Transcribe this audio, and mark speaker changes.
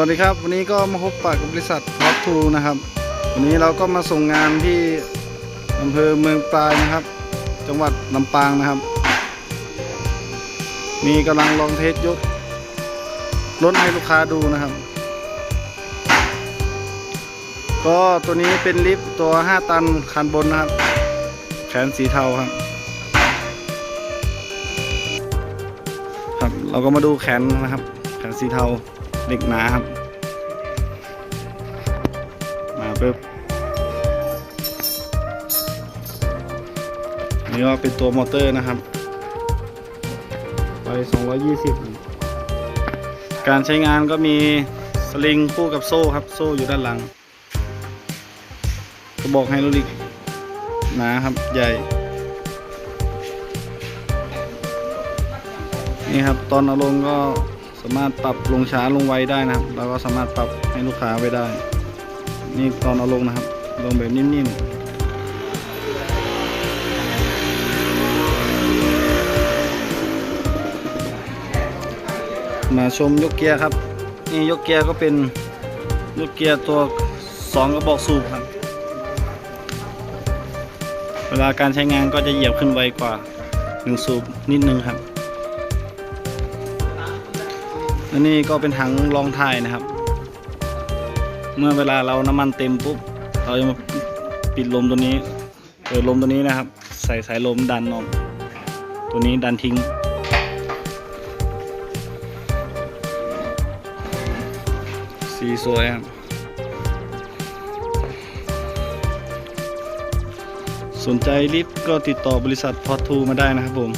Speaker 1: วัสดีครับ วันนี้ก็มาพบปะกับบริษัทพอทูนะครับ วันนี้เราก็มาส่งงานที่อำเภอเมืองปลายนะครับ จังหวัดลำปางนะครับ มีกำลังลองเทสยกรถให้ลูกค้าดูนะครับ ก็ตัวนี้เป็นลิฟต์ตัว 5 ตันคันบนนะครับ แขนสีเทาครับ ครับ เราก็มาดูแขนนะครับ แขนสีเทา เล็กนาครับ มาปึ๊บนี่ก็เป็นตัวมอเตอร์นะครับ ไป 220 การใช้งานก็มีสลิงคู่กับโซ่ครับ โซ่อยู่ด้านหลัง กระบอกไฮดรอลิกหนาครับ ใหญ่ นี่ครับ ตอนเอาลงก็ามารถปรับลงช้าลงไวได้นะครับเราก็สามารถปรับให้ลูกค้าไว้ได้ นี่ตอนเอาลงนะครับ ลงแบบนิ่มๆมาชมยกเกียร์ครับ นี่ยกเกียร์ก็เป็นยกเกียร์ตัวสองกระบอกสูบครับ เวลาการใช้งานก็จะเหยียบขึ้นไวกว่าหนึ่งสูบนิดนึงครับ และนี่ก็เป็นถังรองถ่ายนะครับ เมื่อเวลาเราน้ำมันเต็มปุ๊บ เราจะมาปิดลมตัวนี้ เปิดลมตัวนี้นะครับ ใส่สายลมดันออก ตัวนี้ดันทิ้ง สีสวยครับสนใจลิฟต์ก็ติดต่อบริษัทพอทูมาได้นะครับผม